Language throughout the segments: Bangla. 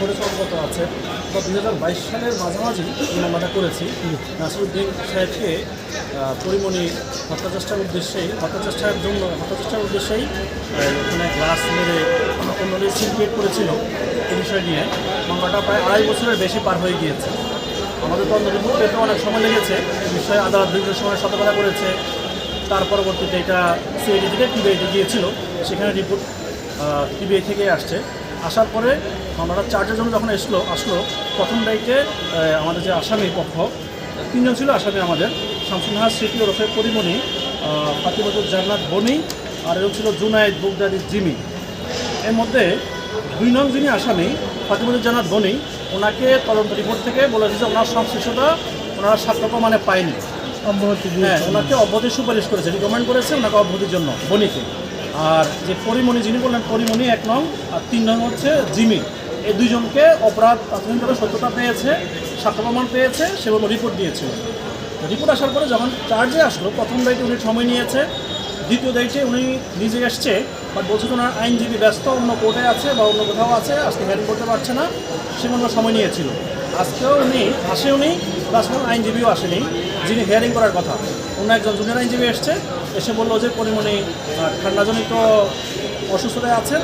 করেছে অবগত আছে বা দুই হাজার বাইশ সালের মাঝামাঝি এই মামলাটা করেছি। নাসিরুদ্দিন সাহেবকে পরিমণি হত্যাচেষ্টার উদ্দেশ্যেই হত্যাচেষ্টার জন্য, হত্যাচেষ্টার উদ্দেশ্যেই ওখানে গ্লাস মেরে অন্যদের সিনক্রিয়েট করেছিল এই বিষয় নিয়ে। মামলাটা প্রায় আড়াই বছরের বেশি পার হয়ে গিয়েছে। আমাদের তদন্ত রিপোর্ট পেতে অনেক সময় লেগেছে। এই বিষয়ে আদালত বিভিন্ন সময় সতর্কতা করেছে। তার পরবর্তীতে এটা সিআইডি থেকে টিবিআইতে গিয়েছিল। সেখানে রিপোর্ট টিবিআই থেকে আসছে। আসার পরে আমরা চার্জের জন্য যখন আসলো আসলো প্রথম ডাইটে আমাদের যে আসামি পক্ষ তিনজন ছিল আসামি আমাদের শামসুনহাজ স্মৃতি ওরফে পরিমণি ফাতিমতুল জান্নাত বনি আর এরকম ছিল জুনায়েদ বুগদাদি জিমি। এর মধ্যে দুই নং যিনি আসামি ফাতিমুল জানাত বনি ওনাকে তদন্ত রিপোর্ট থেকে বলেছে যে ওনার সংশ্লিষ্টতা ওনারা সাক্ষ্য প্রমাণে পায়নি। অব্যাহতি হ্যাঁ ওনাকে অব্যাহতির সুপারিশ করেছে। রিকমেন্ড করেছে ওনাকে অব্যাহতির জন্য বনিকে। আর যে পরিমণি, যিনি বললেন পরিমণি, এক নং আর তিন নং হচ্ছে জিমি। এই দুইজনকে অপরাধ প্রাথমিকভাবে সত্যতা পেয়েছে, সাক্ষ্য প্রমাণ পেয়েছে সেগুলো রিপোর্ট দিয়েছিল রিপোর্ট আসার পরে যখন চার্জে আসলো, প্রথম দায়িত্বে উনি সময় নিয়েছে, দ্বিতীয় দায়িত্বে উনি নিজে এসছে বাট বলছে ওনার আইনজীবী ব্যস্ত, অন্য কোর্টে আছে বা অন্য কোথাও আছে, আজকে হ্যারিং করতে পারছে না সেগুলো সময় নিয়েছিল। আজকেও উনি আসে উনি প্লাস কোনো আইনজীবীও আসেনি, যিনি হিয়ারিং করার কথা। অন্য একজন জুনিয়র আইনজীবী এসছে এসে বলল যে পরিমণি ঠান্ডাজনিত অসুস্থতায় আছে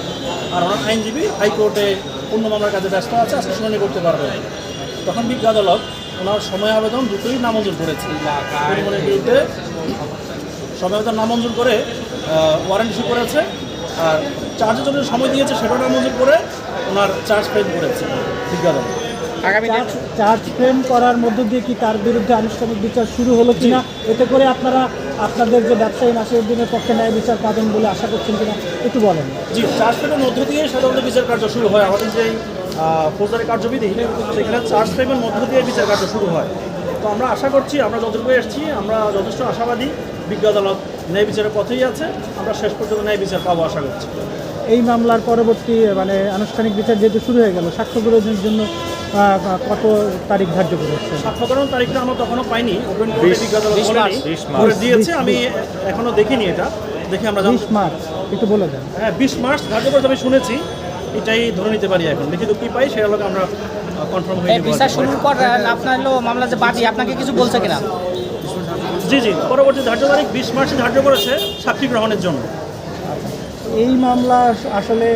আর ওনার আইনজীবী হাইকোর্টে অন্য মামলার কাজে ব্যস্ত আছে, আজকে শুনানি করতে পারবে। তখন বিজ্ঞ আদালত ওনার সময় আবেদন দুটোই নামঞ্জুর করেছে পরিমণির বিরুদ্ধে সময় আবেদন নামঞ্জুর করে ওয়ারেন্ট ইস্যু করেছে আর চার্জের জন্য সময় দিয়েছে সেটাও নামঞ্জুর করে ওনার চার্জ ফ্রেম করেছে বিজ্ঞ আদালত চার্জ চার্জ ফ্রেম করার মধ্য দিয়ে কি তার বিরুদ্ধে আনুষ্ঠানিক বিচার শুরু হলো কিনা? এতে করে আপনারা আপনাদের যে ব্যবসায়ী নাসিরুদ্দিনের পক্ষে ন্যায় বিচার পাবেন বলে আশা করছেন কিনা একটু বলেন। জি চার্জ ফ্রেমের মধ্য দিয়ে সাধারণত বিচার কার্য শুরু হয়। আমাদের যে ফৌজদারি কার্যবিধি সেখানে চার্জ ফ্রেমের মধ্য দিয়ে বিচার কার্য শুরু হয়। তো আমরা আশা করছি আমরা যতটুকু এসেছি আমরা যথেষ্ট আশাবাদী। বিজ্ঞ আদালত ন্যায় বিচারের পথেই আছে। আমরা শেষ পর্যন্ত ন্যায় বিচার পাবো আশা করছি। এই মামলার পরবর্তী মানে আনুষ্ঠানিক বিচার যেহেতু শুরু হয়ে গেল সাক্ষ্য গ্রহণের জন্য কত তারিখ ধার্য করেছে সাক্ষ্যকরণ তারিখটা আমরা তখনও পাইনি। ওপেন কোর্টে দিয়েছে আমি এখনও দেখিনি এটা। দেখে আমরা বিশ মার্চ একটু বলে দেন। হ্যাঁ বিশ মার্চ ধার্য করে আমি শুনেছি। এটাই ধরে নিতে পারি এখন। দেখি তো কি পাই সেটা লোক আমরা কনফার্ম হয়ে এই বিচার শুরুর পর আপনার হলো মামলা যে বাদী আপনাকে কিছু বলছে কিনা? জি জি পরবর্তী ধার্য তারিখ বিশ মার্চে ধার্য করেছে সাক্ষী গ্রহণের জন্য। এই মামলা আসলে